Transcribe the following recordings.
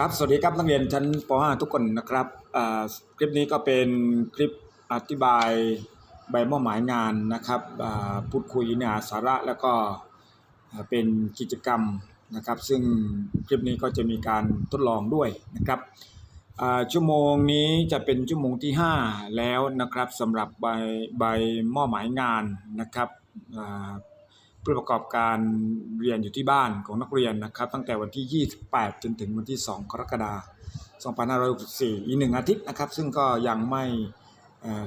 ครับ สวัสดีครับนักเรียนชั้นป .5 ทุกคนนะครับอ่าคลิปนี้ก็เป็นคลิปอธิบายใบมอบหมายงานนะครับอ่าพูดคุยเนื้อหาสาระแล้วก็เป็นกิจกรรมนะครับ ซึ่งคลิปนี้ก็จะมีการทดลองด้วยนะครับอ่าชั่วโมงนี้จะเป็นชั่วโมงที่ 5 แล้วนะครับสำหรับใบใบมอบหมายงานนะครับอ่า ผู้ประกอบการเรียนอยู่ที่บ้านของนักเรียนนะครับ ตั้งแต่วันที่ 28 จนถึงวันที่ 2 กรกฎาคม 2564 อีกหนึ่งอาทิตย์นะครับ ซึ่งก็ยังไม่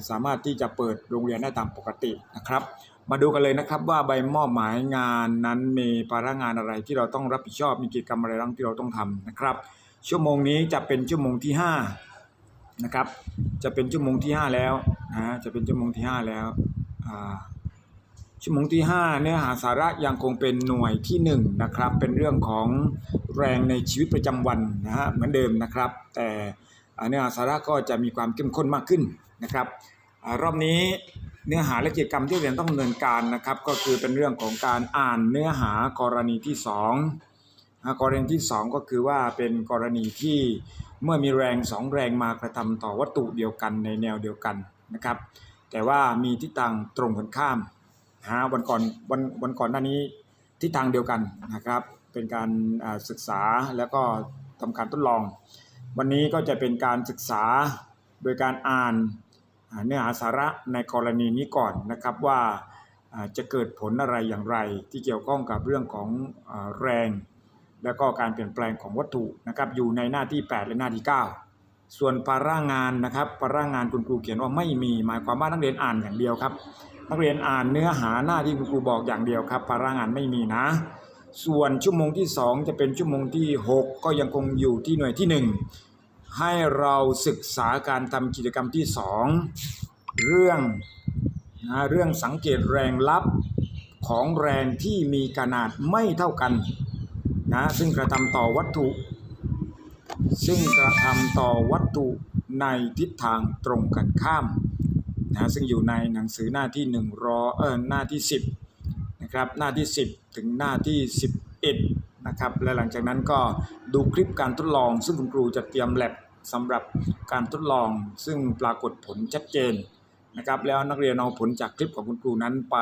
สามารถที่จะเปิดโรงเรียนได้ตามปกตินะครับ มาดูกันเลยนะครับว่าใบมอบหมายงานนั้นมีภาระงานอะไรที่เราต้องรับผิดชอบมีกิจกรรมอะไรบ้างที่เราต้องทำนะครับ ชั่วโมงนี้จะเป็นชั่วโมงที่5นะครับจะเป็นชั่วโมงที่ 5 แล้วนะจะเป็นชั่วโมงที่ 5 แล้วอ่า ชั่วโมงที่ 5 เนื้อหาสาระยังคงเป็นหน่วยที่1นะครับเป็นเรื่องของแรงในชีวิตประจำวันนะฮะเหมือนเดิมนะครับ แต่เนื้อหาสาระก็จะมีความเข้มข้นมากขึ้นนะครับอรอบนี้เนื้อหาและกิจกรรมที่เรียนต้องดำเนินการนะครับ ก็คือเป็นเรื่องของการอ่านเนื้อหากรณีที่2อ่ากรณีที่ 2 ก็คือว่าเป็นกรณีที่เมื่อมีแรง2แรงมากระทำต่อวัตถุเดียวกันในแนวเดียวกันนะครับ แต่ว่ามีทิศทางตรงกันข้าม นะฮะวันก่อนวันวันก่อนหน้านี้ทิศทางเดียวกันนะครับ เป็นการศึกษาแล้วก็ทำการทดลอง วันนี้ก็จะเป็นการศึกษาโดยการอ่านเนื้อหาสาระในกรณีนี้ก่อนนะครับว่าจะเกิดผลอะไรอย่างไร ที่เกี่ยวข้องกับเรื่องของแรง แล้วก็การเปลี่ยนแปลงของวัตถุนะครับอยู่ในหน้าที่ 8 และหน้าที่ 9 ส่วนภาระงานนะครับภาระงานคุณครูเขียนว่าไม่มีหมายความว่านักเรียนอ่านอย่างเดียวครับ นักเรียนอ่านเนื้อหาหน้าที่คุณครูบอกอย่างเดียวครับ ภาระงานไม่มีนะ ส่วนชั่วโมงที่ 2 จะเป็นชั่วโมงที่ 6 ก็ยังคงอยู่ที่หน่วยที่ 1 ให้เราศึกษาการทำกิจกรรมที่ 2 เรื่องนะเรื่องสังเกตแรงลับของแรงที่มีขนาดไม่เท่ากันนะซึ่งกระทำต่อวัตถุ ซึ่งกระทำต่อวัตถุในทิศทางตรงกันข้าม นะซึ่งอยู่ในหนังสือหน้าที่1รอเออหน้าที่ 10นะครับหน้าที่ 10 ถึงหน้าที่ 11นะครับและหลังจากนั้นก็ดูคลิปการทดลอง ซึ่งคุณครูจะเตรียมแลบสำหรับการทดลอง ซึ่งปรากฏผลชัดเจนนะครับแล้วนักเรียนเอาผลจากคลิปของคุณครูนั้นไป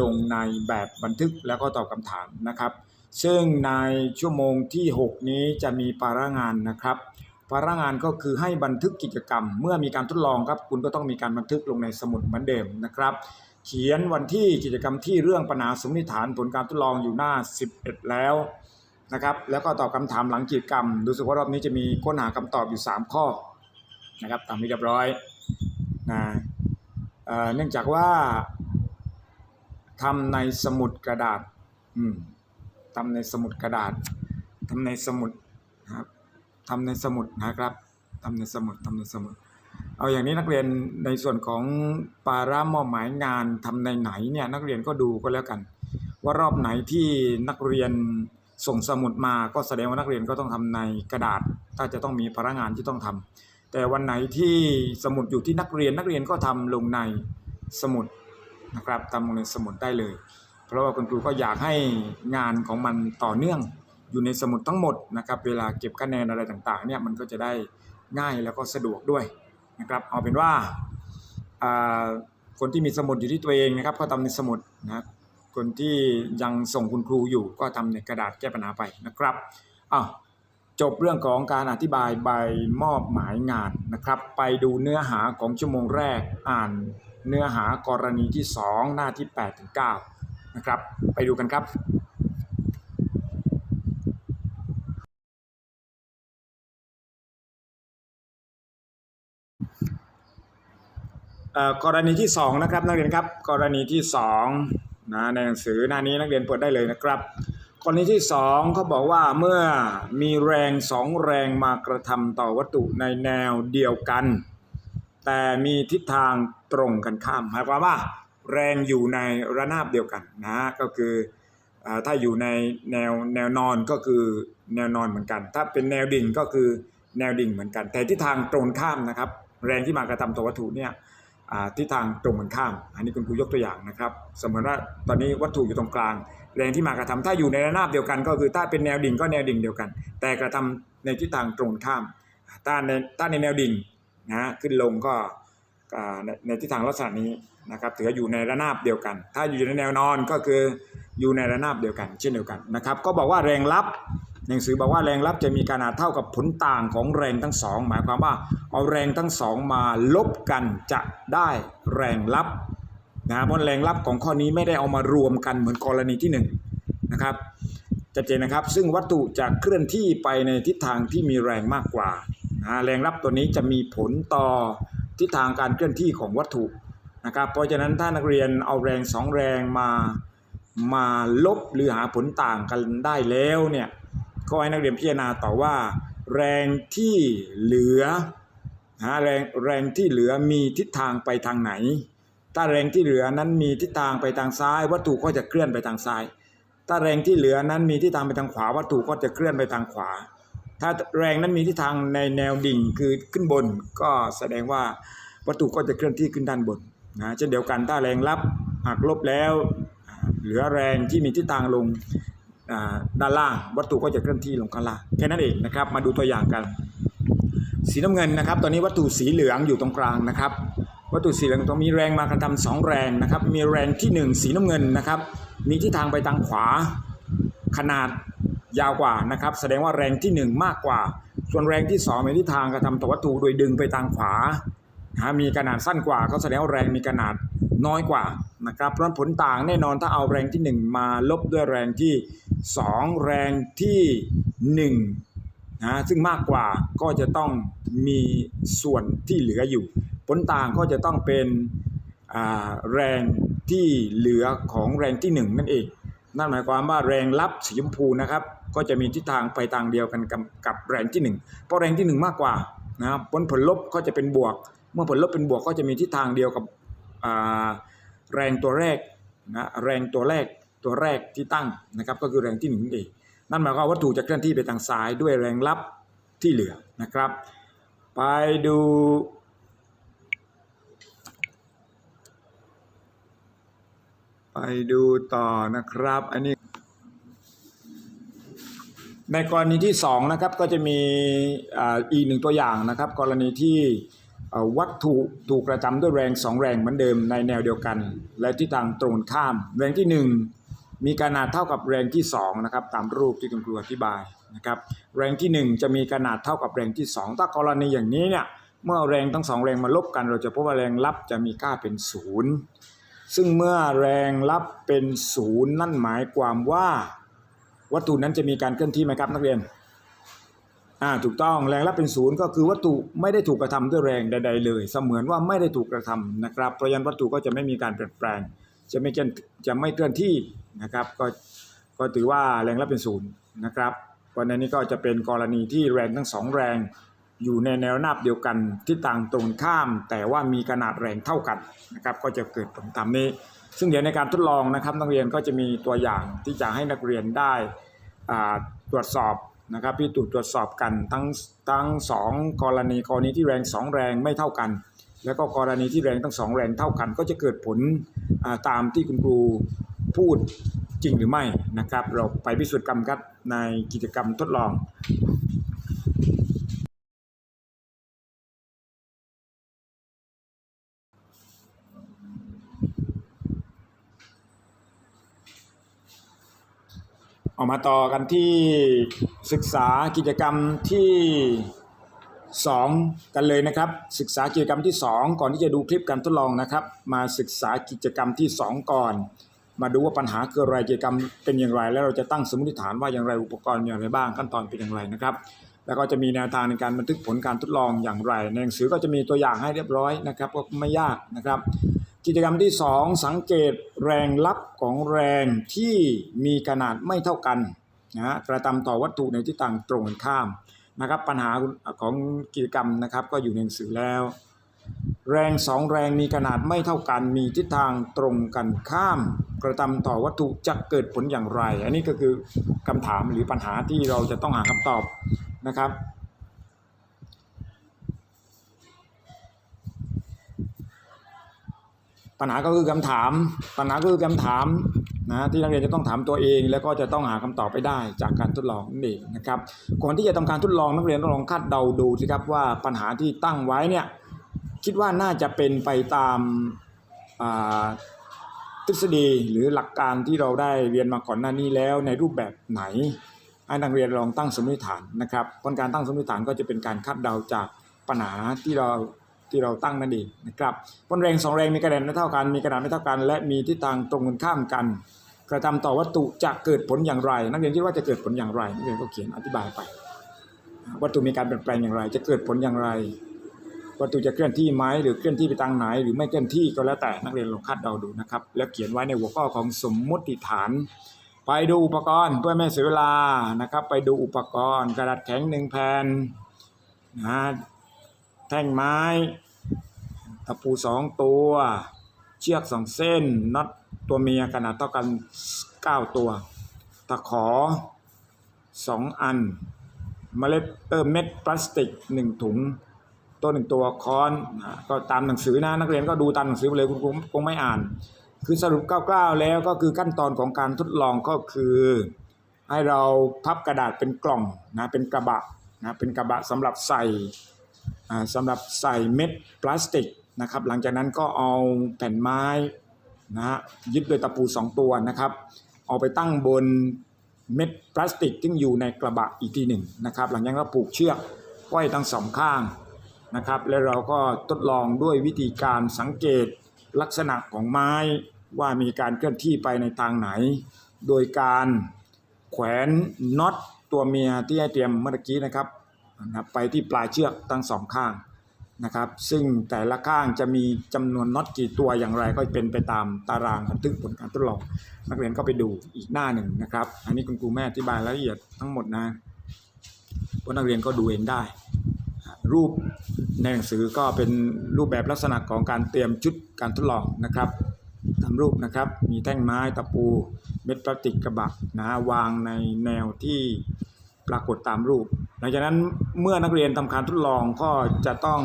ลงในแบบบันทึกแล้วก็ตอบคำถามนะครับ ซึ่งในชั่วโมงที่ 6 นี้จะมีภาระงานนะครับ ภาระงานก็คือให้บันทึกกิจกรรม เมื่อมีการทดลองครับ คุณก็ต้องมีการบันทึกลงในสมุดเหมือนเดิมนะครับ เขียนวันที่กิจกรรมที่เรื่องปัญหาสมมติฐานผลการทดลองอยู่หน้า 11 แล้วนะครับ แล้วก็ตอบคำถามหลังกิจกรรม รู้สึกว่ารอบนี้จะมีค้นหาคำตอบอยู่ 3 ข้อนะครับตามที่เรียบร้อยนะเนื่องจากว่าทำในสมุดกระดาษอืมทำในสมุดกระดาษทำในสมุด ทำในสมุดนะครับทำในสมุดทำในสมุด เอาอย่างนี้นักเรียนในส่วนของปาระมอบหมายงานทำในไหนเนี่ยนักเรียนก็ดูก็แล้วกัน ว่ารอบไหนที่นักเรียนส่งสมุดมาก็แสดงว่านักเรียนก็ต้องทำในกระดาษ ถ้าจะต้องมีพนักงานที่ต้องทำแต่วันไหนที่สมุดอยู่ที่นักเรียนนักเรียนก็ทำลงในสมุดนะครับทำลงในสมุดได้เลย เพราะว่าคุณครูก็อยากให้งานของมันต่อเนื่อง อยู่ในสมุดทั้งหมดนะครับเวลาเก็บคะแนนอะไรต่างๆเนี่ยมันก็จะได้ง่ายแล้วก็สะดวกด้วยนะครับเอาเป็นว่าคนที่มีสมุดอยู่ที่ตัวเองนะครับก็ทำในสมุดนะคนที่ยังส่งคุณครูอยู่ก็ทำในกระดาษแก้ปัญหาไปนะครับอ้าวจบเรื่องของการอธิบายใบมอบหมายงานนะครับ ไปดูเนื้อหาของชั่วโมงแรกอ่านเนื้อหากรณีที่ 2 หน้าที่8ถึง9นะครับ ไปดูกันครับ เอ่อ กรณีที่2นะครับนักเรียนครับกรณีที่2นะในหนังสือหน้านี้นักเรียนเปิดได้เลยนะครับ กรณีที่2เขาบอกว่าเมื่อมีแรงสองแรงมากระทำต่อวัตถุในแนวเดียวกัน แต่มีทิศทางตรงกันข้ามหมายความว่า แรงอยู่ในระนาบเดียวกันนะก็คือถ้าอยู่ในแนวแนวนอนก็คือแนวนอนเหมือนกัน ถ้าเป็นแนวดิ่งก็คือแนวดิ่งเหมือนกัน แต่ทิศทางตรงข้ามนะครับ แรงที่มากระทำต่อวัตถุเนี่ย ทิศทางตรงกันข้าม อันนี้คุณครูยกตัวอย่างนะครับสมมติว่าตอนนี้วัตถุอยู่ตรงกลาง แรงที่มากระทำถ้าอยู่ในระนาบเดียวกัน ก็คือถ้าเป็นแนวดิ่งก็แนวดิ่งเดียวกัน แต่กระทในทิศทางตรงข้ามถ้าในถ้าในแนวดิ่งนะขึ้นลงก็ในในทิศทางลักษณะนี้นะครับถือว่าอยู่ในระนาบเดียวกัน ถ้าอยู่ในแนวนอนก็คืออยู่ในระนาบเดียวกัน เช่นเดียวกันนะครับ ก็บอกว่าแรงลับ นังสือบอกว่าแรงลับจะมีขนาดเท่ากับผลต่างของแรงทั้งสองหมายความว่าเอาแรงทั้งสองมาลบกันจะได้แรงลับนะเพราะแรงลับของข้อนี้ไม่ได้เอามารวมกันเหมือนกรณีที่หนึ่งนะครับชัดเจนนะครับซึ่งวัตถุจะเคลื่อนที่ไปในทิศทางที่มีแรงมากกว่านะแรงรับตัวนี้จะมีผลต่อทิศทางการเคลื่อนที่ของวัตถุนะครับเพราะฉะนั้นถ้านักเรียนเอาแรงสองแรงมามาลบหรือหาผลต่างกันได้แล้วเนี่ย ก็ให้นักเรียนพิจารณาต่อว่า แรงที่เหลือนะแรงแรงที่เหลือมีทิศทางไปทางไหน ถ้าแรงที่เหลือนั้นมีทิศทางไปทางซ้าย วัตถุก็จะเคลื่อนไปทางซ้าย ถ้าแรงที่เหลือนั้นมีทิศทางไปทางขวา วัตถุก็จะเคลื่อนไปทางขวา ถ้าแรงนั้นมีทิศทางในแนวดิ่งคือขึ้นบน ก็แสดงว่าวัตถุก็จะเคลื่อนที่ขึ้นด้านบนนะเช่นเดียวกันถ้าแรงรับหักลบแล้ว เหลือแรงที่มีทิศทางลง ด้านล่างวัตถุก็จะเคลื่อนที่ลงข้างล่างแค่นั้นเองนะครับ มาดูตัวอย่างกัน สีน้ำเงินนะครับ ตอนนี้วัตถุสีเหลืองอยู่ตรงกลางนะครับ วัตถุสีเหลืองต้องมีแรงมากระทำสองแรงนะครับ มีแรงที่หนึ่งสีน้ำเงินนะครับ มีทิศทางไปทางขวา ขนาดยาวกว่านะครับ แสดงว่าแรงที่หนึ่งมากกว่า ส่วนแรงที่สองมีทิศทางกระทำต่อวัตถุโดยดึงไปทางขวานะมีขนาดสั้นกว่าก็แสดงว่าแรงมีขนาดน้อยกว่านะครับเพราะฉะนั้นผลต่างแน่นอนถ้าเอาแรงที่หนึ่งมาลบด้วยแรงที่ สองแรงที่หนึ่งนะซึ่งมากกว่าก็จะต้องมีส่วนที่เหลืออยู่ ผลต่างก็จะต้องเป็นแรงที่เหลือของแรงที่ 1 นั่นเอง นั่นหมายความว่าแรงรับสีชมพูนะครับ ก็จะมีทิศทางไปทางเดียวกันกับกบแรงที่ 1 เพราะแรงที่ 1 มากกว่านะครับผลผลลบก็จะเป็นบวก เมื่อผลลบเป็นบวกก็จะมีทิศทางเดียวกับแรงตัวแรกนะแรงตัวแรก ตัวแรกที่ตั้งนะครับก็คือแรงที่หนึ่งนั่นเองนั่นหมายความว่าวัตถุจะเคลื่อนที่ไปทางซ้ายด้วยแรงลับที่เหลือนะครับ ไปดูไปดูต่อนะครับ อันนี้ ในกรณีที่สองนะครับก็จะมีอีกหนึ่งตัวอย่างนะครับ กรณีที่วัตถุถูกกระทำด้วยแรงสองแรงเหมือนเดิมในแนวเดียวกัน และที่ทางตรงข้าม แรงที่หนึ่ง มีขนาดเท่ากับแรงที่สองนะครับตามรูปที่คุณครูอธิบายนะครับแรงที่หนึ่งจะมีขนาดเท่ากับแรงที่สองถ้ากรณีอย่างนี้เนี่ยเมื่อแรงทั้งสองแรงมาลบกัน เราจะพบว่าแรงรับจะมีค่าเป็นศูนย์ซึ่งเมื่อแรงรับเป็นศูนย์นั่นหมายความว่า วัตถุนั้นจะมีการเคลื่อนที่ไหมครับนักเรียนอ่าถูกต้องแรงรับเป็นศูนย์ก็คือวัตถุไม่ได้ถูกกระทำด้วยแรงใด ๆ เลย เสมือนว่าไม่ได้ถูกกระทำนะครับเพราะฉะนั้นวัตถุก็จะไม่มีการเปลี่ยนแปลง จะไม่เคลื่อนจะไม่เคลื่อนที่นะครับ ก็ก็ถือว่าแรงรับเป็นศูนย์นะครับเพราะฉะนั้นนี่ก็จะเป็นกรณีที่แรงทั้งสองแรงอยู่ในแนวนาบเดียวกันที่ต่างตรงข้าม แต่ว่ามีขนาดแรงเท่ากันนะครับก็จะเกิดผลตามนี้ ซึ่งเดี๋ยวในการทดลองนะครับนักเรียนก็จะมีตัวอย่างที่จะให้นักเรียนได้อ่าตรวจสอบนะครับพิสูจน์ตรวจสอบกันทั้งทั้งสองกรณีกรณีที่แรงสองแรงไม่เท่ากัน แล้วก็กรณีที่แรงทั้งสองแรงเท่ากัน ก็จะเกิดผลตามที่คุณครูพูดจริงหรือไม่นะครับ เราไปพิสูจน์กรรมกันในกิจกรรมทดลองออกมาต่อกันที่ศึกษากิจกรรมที่ 2 กันเลยนะครับ ศึกษากิจกรรมที่ 2 ก่อนที่จะดูคลิปการทดลองนะครับ มาศึกษากิจกรรมที่ 2 ก่อน มาดูว่าปัญหาคืออะไรกิจกรรมเป็นอย่างไร แล้วเราจะตั้งสมมติฐานว่าอย่างไรอุปกรณ์มีอะไรบ้างขั้นตอนเป็นอย่างไรนะครับ แล้วก็จะมีแนวทางในการบันทึกผลการทดลองอย่างไรในหนังสือก็จะมีตัวอย่างให้เรียบร้อยนะครับก็ไม่ยากนะครับ กิจกรรมที่ 2 สังเกตแรงลับของแรงที่มีขนาดไม่เท่ากันนะฮะกระทำต่อวัตถุในทิศทางตรงกันข้าม นะครับปัญหาของกิจกรรมนะครับก็อยู่ในหนังสือแล้ว แรงสองแรงมีขนาดไม่เท่ากันมีทิศทางตรงกันข้าม กระทำต่อวัตถุจะเกิดผลอย่างไร อันนี้ก็คือคำถามหรือปัญหาที่เราจะต้องหาคำตอบนะครับปัญหาก็คือคำถาม ปัญหาก็คือคำถาม นะที่นักเรียนจะต้องถามตัวเอง แล้วก็จะต้องหาคำตอบไปได้จากการทดลองนั่นเองนะครับก่อนที่จะทำการทดลองนักเรียนต้องลองคาดเดาดูสิครับว่าปัญหาที่ตั้งไว้เนี่ยคิดว่าน่าจะเป็นไปตามอ่าทฤษฎีหรือหลักการที่เราได้เรียนมาก่อนหน้านี้แล้วในรูปแบบไหนให้นักเรียนลองตั้งสมมติฐานนะครับผลการตั้งสมมติฐานก็จะเป็นการคาดเดาจากปัญหาที่เรา ที่เราตั้งนั่นเองนะครับผลแรงสองแรงมีกระดนไม่เท่ากัน มีกระดานไม่เท่ากัน และมีทิศทางตรงกันข้ามกัน กระทำต่อวัตถุจะเกิดผลอย่างไร นักเรียนคิดว่าจะเกิดผลอย่างไรนักเรียนก็เขียนอธิบายไป วัตถุมีการเปลี่ยนแปลงอย่างไร จะเกิดผลอย่างไร วัตถุจะเคลื่อนที่ไหมหรือเคลื่อนที่ไปทางไหน หรือไม่เคลื่อนที่ก็แล้วแต่นักเรียนลองคาดเดาดูนะครับแล้วเขียนไว้ในหัวข้อของสมมติฐานไปดูอุปกรณ์เพื่อไม่เสียเวลานะครับ ไปดูอุปกรณ์กระดาษแข็งหนึ่งแผ่นนะ แท่งไม้ ตะปูสองตัว เชือกสองเส้นน็อตตัวเมียขนาดเท่ากันเก้าตัว ตะขอสองอันเมล็ดเออเม็ดพลาสติกหนึ่งถุง ตัวหนึ่งตัวค้อนก็ตามหนังสือนะนักเรียนก็ดูตามหนังสือไปเลยคุณครูคงไม่อ่าน คือสรุปคร่าวๆแล้วก็คือขั้นตอนของการทดลองก็คือ ให้เราพับกระดาษเป็นกล่องนะเป็นกระบะนะเป็นกระบะสำหรับใส่ สำหรับใส่เม็ดพลาสติกนะครับหลังจากนั้นก็เอาแผ่นไม้นะฮะยึดโดวยตะปูสองตัวนะครับเอาไปตั้งบนเม็ดพลาสติกที่อยู่ในกระบะอีกทีหนึ่งนะครับหลังจากนั้นก็ผูกเชือกไว้ทั้งสองข้างนะครับแล้วเราก็ทดลองด้วยวิธีการสังเกตลักษณะของไม้ว่ามีการเคลื่อนที่ไปในทางไหน โดยการแขวนน็อตตัวเมียที่ให้เตรียมเมื่อกี้นะครับ นะครับไปที่ปลายเชือกทั้งสองข้างนะครับ ซึ่งแต่ละข้างจะมีจำนวนน็อตกี่ตัวอย่างไรก็เป็นไปตามตารางบันทึกผลการทดลอง นักเรียนก็ไปดูอีกหน้าหนึ่งนะครับ อันนี้คุณครูแม่อธิบายรายละเอียดทั้งหมดนะพราะนักเรียนก็ดูเองได้ รูปในหนังสือก็เป็นรูปแบบลักษณะของการเตรียมชุดการทดลองนะครับตามรูปนะครับมีแท่งไม้ตะปูเม็ดพลาสติกกระบะนะฮะวางในแนวที่ ปรากฏตามรูป หลังจากนั้นเมื่อนักเรียนทำการทดลองก็จะต้อง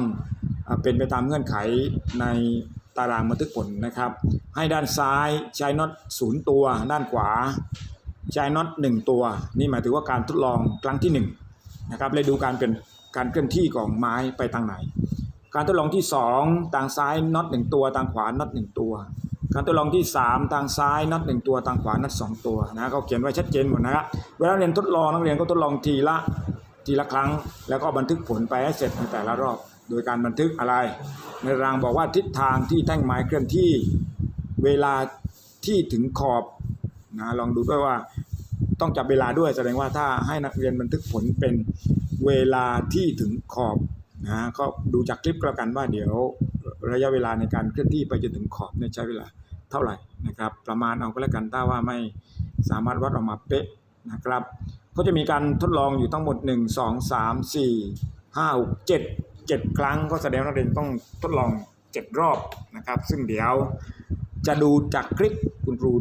เป็นไปตามเงื่อนไขในตารางบันทึกผลนะครับ ให้ด้านซ้ายใช้น็อตศูนย์ตัว ด้านขวาใช้น็อตหนึ่งตัว นี่หมายถึงว่าการทดลองครั้งที่หนึ่งนะครับเลยดูการเป็นการเคลื่อนที่ของไม้ไปทางไหน การทดลองที่ 2 ทางซ้ายน็อตหนึ่งตัวทางขวาน็อตหนึ่งตัว การทดลองที่ 3 ทางซ้ายน็อตหนึ่งตัวทางขวาน็อตสองตัวนะเขาเขียนไว้ชัดเจนหมดนะครับเวลาเรียนทดลองนักเรียนก็ทดลองทีละทีละครั้ง แล้วก็บันทึกผลไปให้เสร็จในแต่ละรอบ โดยการบันทึกอะไร ในรางบอกว่าทิศทางที่แท่งไม้เคลื่อนที่เวลาที่ถึงขอบนะลองดูด้วยว่าต้องจับเวลาด้วยแสดงว่าถ้าให้นักเรียนบันทึกผลเป็นเวลาที่ถึงขอบนะก็ดูจากคลิปก็แล้วกันว่าเดี๋ยว ระยะเวลาในการเคลื่อนที่ไปจนถึงขอบเนี่ยใช้เวลาเท่าไหร่นะครับ ประมาณเอาก็แล้วกันถ้าว่าไม่สามารถวัดออกมาเป๊ะนะครับก็จะมีการทดลองอยู่ทั้งหมด 1 2 3 4 5 6 7 7 ครั้งก็แสดงว่านักเรียนต้องทดลอง 7 รอบนะครับ ซึ่งเดี๋ยวจะดูจากคลิปคุณครู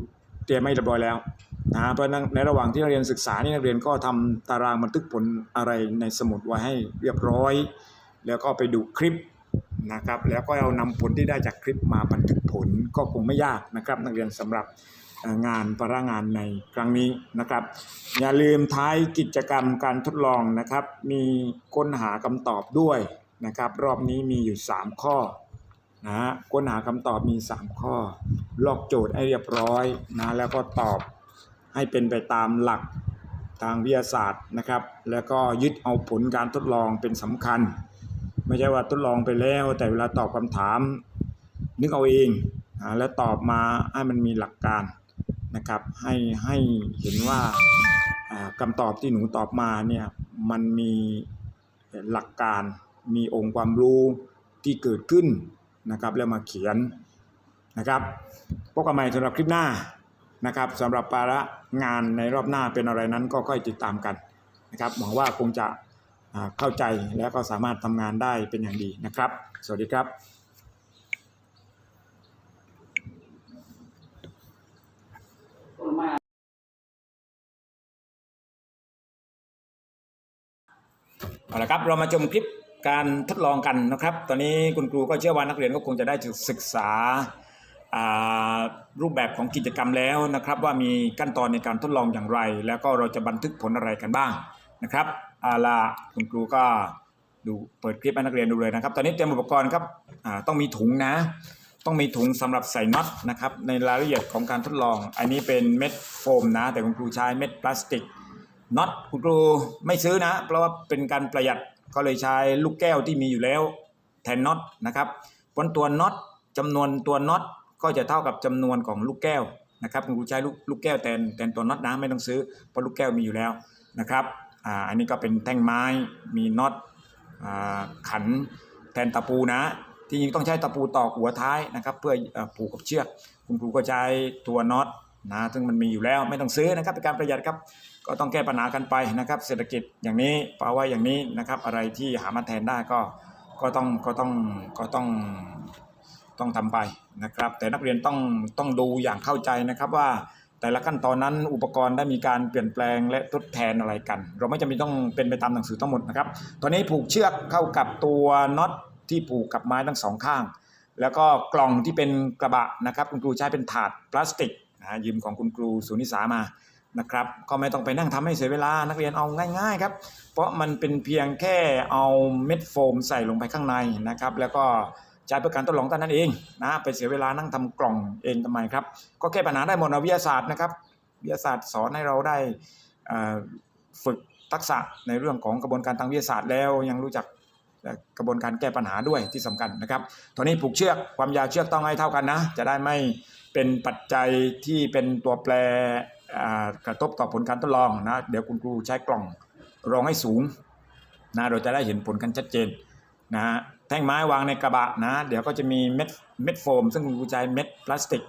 เตรียมไม่เรียบร้อยแล้วนะเพราะฉะนั้นในระหว่างที่นักเรียนศึกษานี่นักเรียนก็ทำตารางบันทึกผลอะไรในสมุดไว้ให้เรียบร้อย แล้วก็ไปดูคลิป นะครับแล้วก็เอานำผลที่ได้จากคลิปมาบันทึกผลก็คงไม่ยากนะครับนักเรียนสำหรับงานพรางานในครั้งนี้นะครับ อย่าลืมท้ายกิจกรรมการทดลองนะครับ มีค้นหาคำตอบด้วยนะครับ รอบนี้มีอยู่ 3 ข้อนะฮะค้นหาคำตอบมี 3 ข้อ ลอกโจทย์ให้เรียบร้อยนะแล้วก็ตอบให้เป็นไปตามหลักทางวิทยาศาสตร์นะครับ แล้วก็ยึดเอาผลการทดลองเป็นสำคัญ ไม่ใช่ว่าทดลองไปแล้ว แต่เวลาตอบคำถาม นึกเอาเองนะแล้วตอบมาให้มันมีหลักการนะครับ ให้ให้เห็นว่าอ่าคำตอบที่หนูตอบมาเนี่ยมันมีหลักการมีองค์ความรู้ที่เกิดขึ้นนะครับ แล้วมาเขียนนะครับพบกันใหม่สำหรับคลิปหน้านะครับสำหรับภาระงานในรอบหน้าเป็นอะไรนั้นก็ค่อยติดตามกันนะครับหวังว่าคงจะ เข้าใจแล้วก็สามารถทำงานได้เป็นอย่างดีนะครับ สวัสดีครับเอาละครับเรามาชมคลิปการทดลองกันนะครับ ตอนนี้คุณครูก็เชื่อว่านักเรียนก็คงจะได้ศึกษารูปแบบของกิจกรรมแล้วนะครับ ว่ามีขั้นตอนในการทดลองอย่างไร แล้วก็เราจะบันทึกผลอะไรกันบ้างนะครับ อาละคุณครูก็ดูเปิดคลิปให้นักเรียนดูเลยนะครับ ตอนนี้เตรียมอุปกรณ์ครับต้องมีถุงนะ ต้องมีถุงสำหรับใส่น็อตนะครับในรายละเอียดของการทดลอง อันนี้เป็นเม็ดโฟมนะ แต่คุณครูใช้เม็ดพลาสติกน็อตคุณครูไม่ซื้อนะ เพราะว่าเป็นการประหยัดก็เลยใช้ลูกแก้วที่มีอยู่แล้วแทนน็อตนะครับผลตัวน็อตจำนวนตัวน็อตก็จะเท่ากับจำนวนของลูกแก้วนะครับคุณครูใช้ลูกลูกแก้วแทนแทนตัวน็อตนะไม่ต้องซื้อเพราะลูกแก้วมีอยู่แล้วนะครับ อ่าอันนี้ก็เป็นแท่งไม้มีน็อตอ่าขันแทนตะปูนะ ที่จริงต้องใช้ตะปูตอกหัวท้ายนะครับ เพื่อผูกกับเชือกคุณครูก็ใช้ตัวน็อตนะซึ่งมันมีอยู่แล้วไม่ต้องซื้อนะครับเป็นการประหยัดครับ ก็ต้องแก้ปัญหากันไปนะครับ เศรษฐกิจอย่างนี้ภาวะอย่างนี้นะครับ อะไรที่หามาแทนได้ก็ก็ต้องก็ต้องก็ต้องต้องทำไปนะครับ แต่นักเรียนต้องต้องดูอย่างเข้าใจนะครับว่า แต่ละขั้นตอนนั้นอุปกรณ์ได้มีการเปลี่ยนแปลงและทดแทนอะไรกัน เราไม่จำเป็นต้องเป็นไปตามหนังสือทั้งหมดนะครับ ตอนนี้ผูกเชือกเข้ากับตัวน็อตที่ผูกกับไม้ทั้งสองข้าง แล้วก็กล่องที่เป็นกระบะนะครับคุณครูใช้เป็นถาดพลาสติกนะยืมของคุณครูสุนิสามานะครับก็ไม่ต้องไปนั่งทำให้เสียเวลานักเรียนเอาง่ายๆครับ เพราะมันเป็นเพียงแค่เอาเม็ดโฟมใส่ลงไปข้างในนะครับ แล้วก็ ใช้เพื่อการทดลองเท่านั้นเองนะไปเสียเวลานั่งทำกล่องเองทำไมครับ ก็แก้ปัญหาได้หมดนะวิทยาศาสตร์นะครับ วิทยาศาสตร์สอนให้เราได้ฝึกทักษะในเรื่องของกระบวนการทางวิทยาศาสตร์แล้วยังรู้จักกระบวนการแก้ปัญหาด้วยที่สำคัญนะครับตอนนี้ผูกเชือกความยาวเชือกต้องให้เท่ากันนะ จะได้ไม่เป็นปัจจัยที่เป็นตัวแปรกระทบต่อผลการทดลองนะเดี๋ยวคุณครูใช้กล่องรองให้สูงนะเราจะได้เห็นผลกันชัดเจนนะฮะ แท่งไม้วางในกระบะนะ เดี๋ยวก็จะมีเม็ดเม็ดโฟม ซึ่งคุณครูใช้เม็ดพลาสติก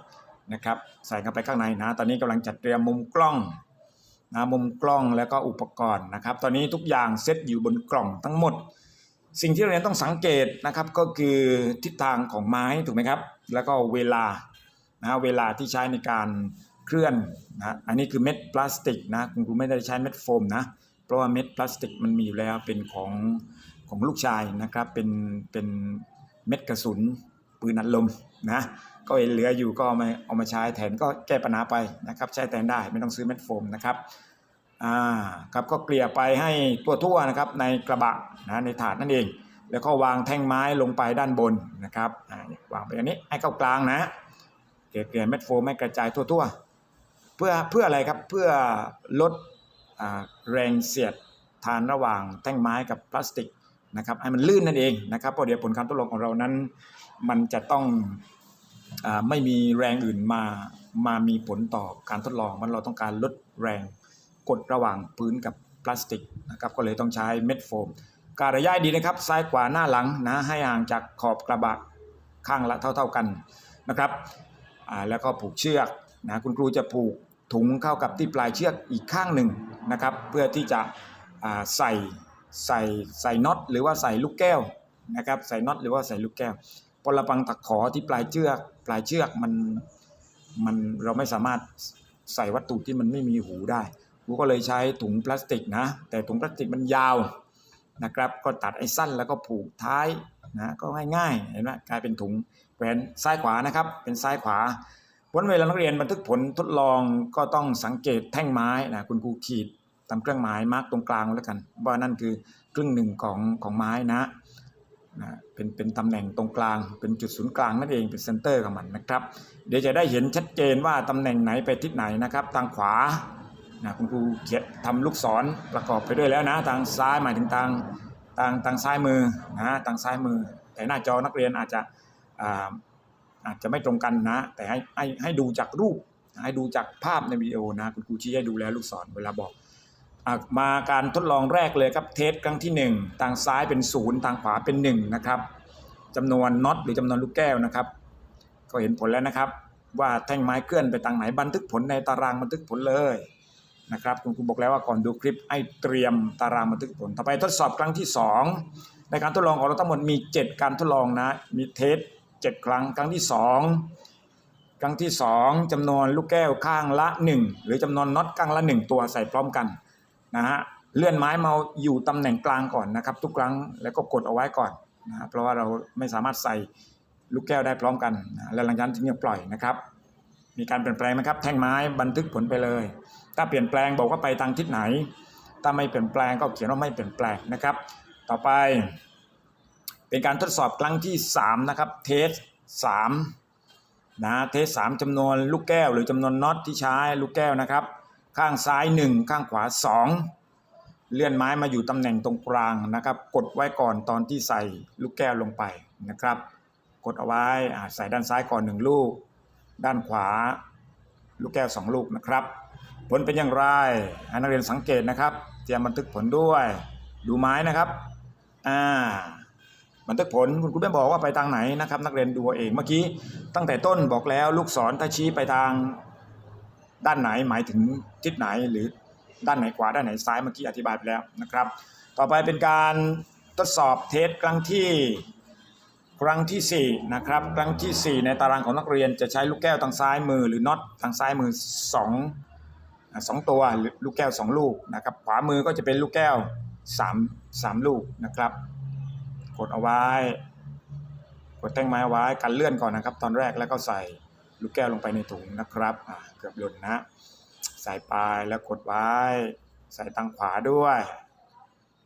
นะครับใส่เข้าไปข้างในนะ ตอนนี้กำลังจัดเตรียมมุมกล้องนะมุมกล้องแล้วก็อุปกรณ์นะครับ ตอนนี้ทุกอย่างเซตอยู่บนกล่องทั้งหมด สิ่งที่เราเรียนต้องสังเกตนะครับก็คือทิศทางของไม้ถูกไหมครับ แล้วก็เวลานะเวลาที่ใช้ในการเคลื่อนนะอันนี้คือเม็ดพลาสติกนะคุณครูไม่ได้ใช้เม็ดโฟมนะเพราะว่าเม็ดพลาสติกมันมีอยู่แล้วเป็นของ ของลูกชายนะครับ เป็นเป็นเม็ดกระสุนปืนอัดลมนะก็เห็นเหลืออยู่ก็เอามาเอามาใช้แทนก็แก้ปัญหาไปนะครับ ใช้แทนได้ไม่ต้องซื้อเม็ดโฟมนะครับอ่าครับก็เกลี่ยไปให้ตัวทั่วนะครับในกระบะนะในถาดนั่นเอง แล้วก็วางแท่งไม้ลงไปด้านบนนะครับอ่าวางไปอย่างนี้ให้เข้ากลางนะเกลี่ยเกลี่ยเม็ดโฟมให้กระจายทั่วๆเพื่อเพื่ออะไรครับเพื่อลดอแรงเสียดทานระหว่างแท่งไม้กับพลาสติก นะครับให้มันลื่นนั่นเองนะครับเพราะเดี๋ยวผลการทดลองของเรานั้น มันจะต้องอไม่มีแรงอื่นมามามีผลต่อการทดลองมันเราต้องการลดแรงกดระหว่างพื้นกับพลาสติกนะครับก็เลยต้องใช้เม็ดโฟมการระยะดีนะครับ ซ้ายขวาหน้าหลังนะให้ห่างจากขอบกระบะข้างละเท่า ๆกันนะครับแล้วก็ผูกเชือกนะคุณครูจะผูกถุงเข้ากับที่ปลายเชือกอีกข้างหนึ่งนะครับ เพื่อที่จะใส่ ใส่ใส่น็อตหรือว่าใส่ลูกแก้วนะครับใส่น็อตหรือว่าใส่ลูกแก้วพอระบังตะขอที่ปลายเชือก ปลายเชือกมันมันเราไม่สามารถใส่วัตถุที่มันไม่มีหูได้ครูก็เลยใช้ถุงพลาสติกนะ แต่ถุงพลาสติกมันยาวนะครับ ก็ตัดไอ้สั้นแล้วก็ผูกท้ายนะก็ง่ายๆเห็นไหมกลายเป็นถุงแหวนซ้ายขวานะครับ เป็นซ้ายขวาวันเวลานักเรียนบันทึกผลทดลองก็ต้องสังเกตแท่งไม้นะคุณครูขีด ตามเครื่องหมายมาร์กตรงกลางแล้วกันว่านั่นคือครึ่งหนึ่งของของไม้นะนะเป็นเป็นตำแหน่งตรงกลางเป็นจุดศูนย์กลางนั่นเองเป็นเซนเตอร์ของมันนะครับ เดี๋ยวจะได้เห็นชัดเจนว่าตำแหน่งไหนไปทิศไหนนะครับ ทางขวานะคุณครูเขียนทำลูกศรประกอบไปด้วยแล้วนะ ทางซ้ายหมายถึงทางทางทางซ้ายมือนะทางซ้ายมือ แต่หน้าจอนักเรียนอาจจะอ่าอาจจะไม่ตรงกันนะ แต่ให้ให้ให้ดูจากรูปให้ดูจากภาพในวิดีโอนะ คุณครูชี้ให้ดูแล้วลูกศรเวลาบอก มาการทดลองแรกเลยครับเทสครั้งที่ 1 ทางซ้ายเป็นศูนย์ทางขวาเป็น1นะครับจำนวนน็อตหรือจำนวนลูกแก้วนะครับ ก็เห็นผลแล้วนะครับ ว่าแท่งไม้เคลื่อนไปทางไหนบันทึกผลในตารางบันทึกผลเลยนะครับคุณครูบอกแล้วว่าก่อนดูคลิปให้เตรียมตารางบันทึกผล ต่อไปทดสอบครั้งที่ 2 ในการทดลองของเราทั้งหมดมี 7 การทดลองนะมีเทส7 ครั้งครั้งที่ 2 ครั้งที่ 2จำนวนลูกแก้วข้างละ 1 หรือจำนวนน็อตข้างละ 1 ตัวใส่พร้อมกัน นะฮะเลื่อนไม้มาอยู่ตำแหน่งกลางก่อนนะครับ ทุกครั้งแล้วก็กดเอาไว้ก่อนนะเพราะว่าเราไม่สามารถใส่ลูกแก้วได้พร้อมกันนะแล้วหลังจากนั้นถึงจะปล่อยนะครับ มีการเปลี่ยนแปลงไหมครับ แท่งไม้บันทึกผลไปเลย ถ้าเปลี่ยนแปลงบอกว่าไปทางทิศไหน ถ้าไม่เปลี่ยนแปลงก็เขียนว่าไม่เปลี่ยนแปลงนะครับ ต่อไป เป็นการทดสอบครั้งที่ 3 นะครับ เทส3นะเทส3จำนวนลูกแก้ว หรือจำนวนน็อตที่ใช้ลูกแก้วนะครับ ข้างซ้าย 1 ข้างขวา 2 เลื่อนไม้มาอยู่ตำแหน่งตรงกลางนะครับ กดไว้ก่อนตอนที่ใส่ลูกแก้วลงไปนะครับ กดเอาไว้ใส่ด้านซ้ายก่อน 1 ลูก ด้านขวา ลูกแก้ว 2 ลูกนะครับ ผลเป็นอย่างไรให้นักเรียนสังเกตนะครับเตรียมบันทึกผลด้วยดูไม้นะครับอ่าบันทึกผลคุณครูไม่บอกว่าไปทางไหนนะครับ นักเรียนดูเอาเองเมื่อกี้ตั้งแต่ต้นบอกแล้วลูกศรถ้าชี้ไปทาง ด้านไหนหมายถึงทิศไหนหรือด้านไหนขวาด้านไหนซ้ายเมื่อกี้อธิบายไปแล้วนะครับ ต่อไปเป็นการทดสอบเทสครั้งที่ครั้งที่4นะครับครั้งทีสี่4 ในตารางของนักเรียนจะใช้ลูกแก้วทางซ้ายมือ หรือน็อตทางซ้ายมือ2อ่าสองตัวหรือลูกแก้ว 2 ลูกนะครับขวามือก็จะเป็นลูกแก้ว 3 3 ลูกนะครับ กดเอาไว้ กดแท่งไม้ไว้กันเลื่อนก่อนนะครับ ตอนแรกแล้วก็ใส่ ลูกแก้วลงไปในถุงนะครับเกือบหล่นนะ ใส่ไปแล้วกดไว้ ใส่ทางขวาด้วย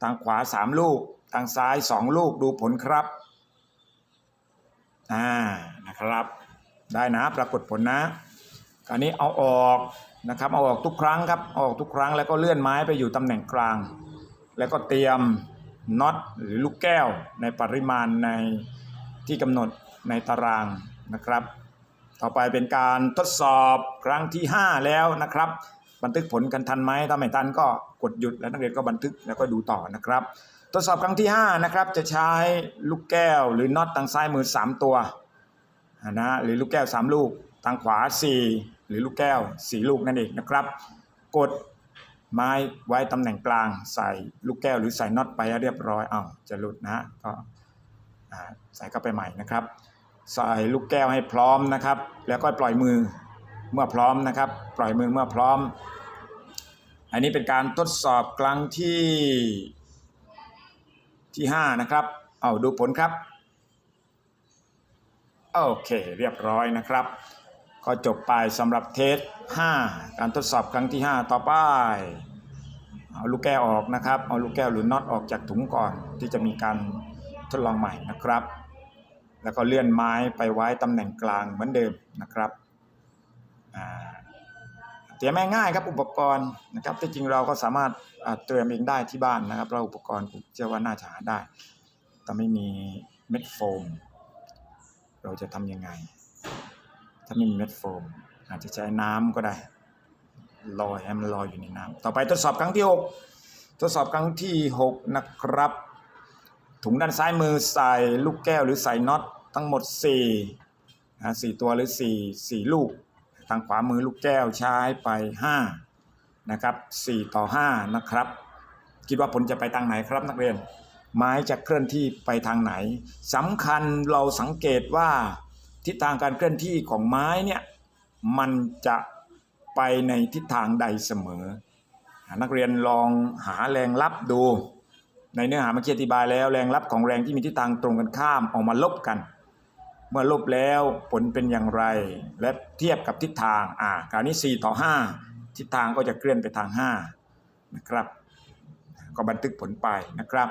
ทางขวา3ลูกทางซ้าย2ลูกดูผลครับอ่านะครับ ได้นะปรากฏผลนะคราวนี้เอาออกนะครับเอาออกทุกครั้งครับอออกทุกครั้งแล้วก็เลื่อนไม้ไปอยู่ตำแหน่งกลาง แล้วก็เตรียมน็อตหรือลูกแก้วในปริมาณในที่กำหนดในตารางนะครับ ต่อไปเป็นการทดสอบครั้งที่ 5 แล้วนะครับ บันทึกผลกันทันไหมถ้าไม่ทันก็กดหยุดแล้วนักเรียนก็บันทึกแล้วก็ดูต่อนะครับ ทดสอบครั้งที่5นะครับจะใช้ลูกแก้วหรือน็อตทางซ้ายมือ 3 ตัวนะหรือลูกแก้ว 3 ลูกทางขวา 4 หรือลูกแก้ว 4 ลูกนั่นเองนะครับ กดไม้ไว้ตำแหน่งกลางใส่ลูกแก้วหรือใส่น็อตไปเรียบร้อยอ้าวจะหลุดนะก็ใส่เข้าไปใหม่นะครับ ใส่ลูกแก้วให้พร้อมนะครับ แล้วก็ปล่อยมือเมื่อพร้อมนะครับ ปล่อยมือเมื่อพร้อม อันนี้เป็นการทดสอบครั้งที่ที่ 5 นะครับ เอาดูผลครับ โอเค เรียบร้อยนะครับ ก็จบไปสำหรับเทส 5 การทดสอบครั้งที่ 5 ต่อไป เอาลูกแก้วออกนะครับ เอาลูกแก้วหรือน็อตออกจากถุงก่อนที่จะมีการทดลองใหม่นะครับ แล้วก็เลื่อนไม้ไปไว้ตำแหน่งกลางเหมือนเดิมนะครับเตรียมง่ายๆครับอุปกรณ์นะครับที่จริงเราก็สามารถเตรียมเองได้ที่บ้านนะครับเราอุปกรณ์ผมเชื่อว่าน่าจะหาได้ แต่ไม่มีเม็ดโฟม เราจะทำยังไง ถ้าไม่มีเม็ดโฟม อาจจะใช้น้ำก็ได้ลอยให้มันลอยอยู่ในน้ำต่อไปทดสอบครั้งที่ 6 ทดสอบครั้งที่ 6 นะครับ ถุงด้านซ้ายมือใส่ลูกแก้วหรือใส่น็อตทั้งหมด4นะ4ตัวหรือ 4 4 ลูก ทางขวามือลูกแก้วใช้ไป5นะครับ4ต่อ5นะครับ คิดว่าผลจะไปทางไหนครับนักเรียน ไม้จะเคลื่อนที่ไปทางไหนสำคัญเราสังเกตว่าทิศทางการเคลื่อนที่ของไม้เนี่ยมันจะไปในทิศทางใดเสมอ นักเรียนลองหาแรงลับดู ในเนื้อหาเมื่อกี้อธิบายแล้วแรงลับของแรงที่มีทิศทางตรงกันข้ามออกมาลบกัน เมื่อลบแล้วผลเป็นอย่างไร และเทียบกับทิศทางอ่าคราวนี้ 4 ต่อ 5 ทิศทางก็จะเคลื่อนไปทาง5นะครับ ก็บันทึกผลไปนะครับ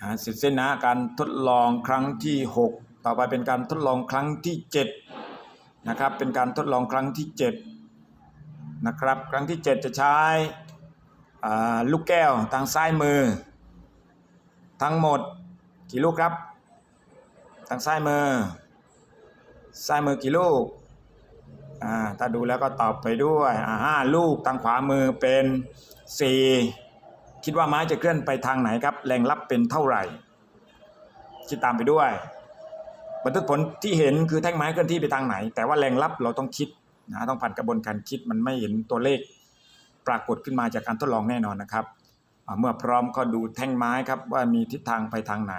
อ่าเสร็จสิ้นนะการทดลองครั้งที่ 6 ต่อไปเป็นการทดลองครั้งที่7นะครับเป็นการทดลองครั้งที่7นะครับครั้งที่ 7 จะใช้ ลูกแก้วทางซ้ายมือ ทั้งหมดกี่ลูกครับ ทางซ้ายมือ ซ้ายมือกี่ลูกถ้าดูแล้วก็ตอบไปด้วยห้าลูกทางขวามือเป็นสี่คิดว่าไม้จะเคลื่อนไปทางไหนครับ แรงรับเป็นเท่าไหร่ คิดตามไปด้วย บันทึกผลที่เห็นคือแท่งไม้เคลื่อนที่ไปทางไหน แต่ว่าแรงรับเราต้องคิดนะต้องผ่านกระบวนการคิดมันไม่เห็นตัวเลข ปรากฏขึ้นมาจากการทดลองแน่นอนนะครับ เมื่อพร้อมก็ดูแท่งไม้ครับว่ามีทิศทางไปทางไหน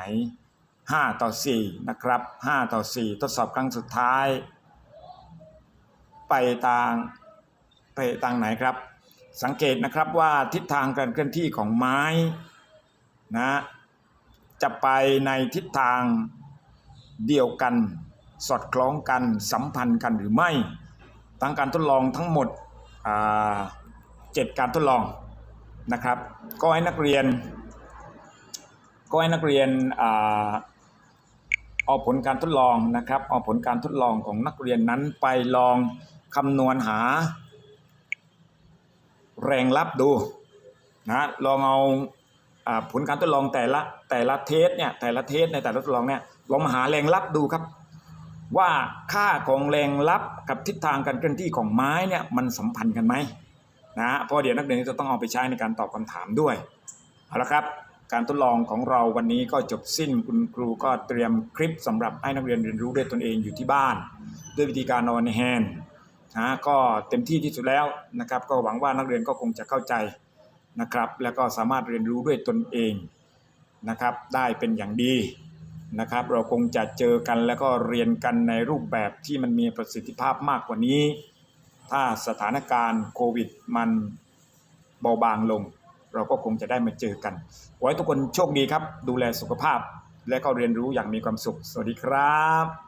5 ต่อ 4 นะครับ 5 ต่อ 4 ทดสอบครั้งสุดท้าย ไปทางไปทางไหนครับ สังเกตนะครับว่าทิศทางการเคลื่อนที่ของไม้นะจะไปในทิศทางเดียวกัน สอดคล้องกันสัมพันธ์กันหรือไม่ทั้งการทดลองทั้งหมด อ่าเจ็ดการทดลองนะครับ ก็ให้นักเรียน ก็ให้นักเรียนอ่าเอาผลการทดลองนะครับ เอาผลการทดลองของนักเรียนนั้นไปลองคำนวณหา แรงลับดูนะลองเอาอาผลการทดลองแต่ละแต่ละเทสเนี่ยแต่ละเทสในแต่ละทดลองเนี่ยลองมาหาแรงลับดูครับ ว่าค่าของแรงลับกับทิศทางการเคลื่อนที่ของไม้เนี่ยมันสัมพันธ์กันไหม นะเพราะเดี๋ยวนักเรียนจะต้องเอาไปใช้ในการตอบคำถามด้วยเอาละครับ การทดลองของเราวันนี้ก็จบสิ้นคุณครูก็เตรียมคลิปสำหรับให้นักเรียนเรียนรู้ด้วยตนเองอยู่ที่บ้าน ด้วยวิธีการนอนในแฮนด์นะก็เต็มที่ที่สุดแล้วนะครับ ก็หวังว่านักเรียนก็คงจะเข้าใจนะครับ แล้วก็สามารถเรียนรู้ด้วยตนเองนะครับ ได้เป็นอย่างดีนะครับ เราคงจะเจอกันแล้วก็เรียนกันในรูปแบบที่มันมีประสิทธิภาพมากกว่านี้ ถ้าสถานการณ์โควิดมันเบาบางลง เราก็คงจะได้มาเจอกันขอให้ทุกคนโชคดีครับ ดูแลสุขภาพ และก็เรียนรู้อย่างมีความสุข สวัสดีครับ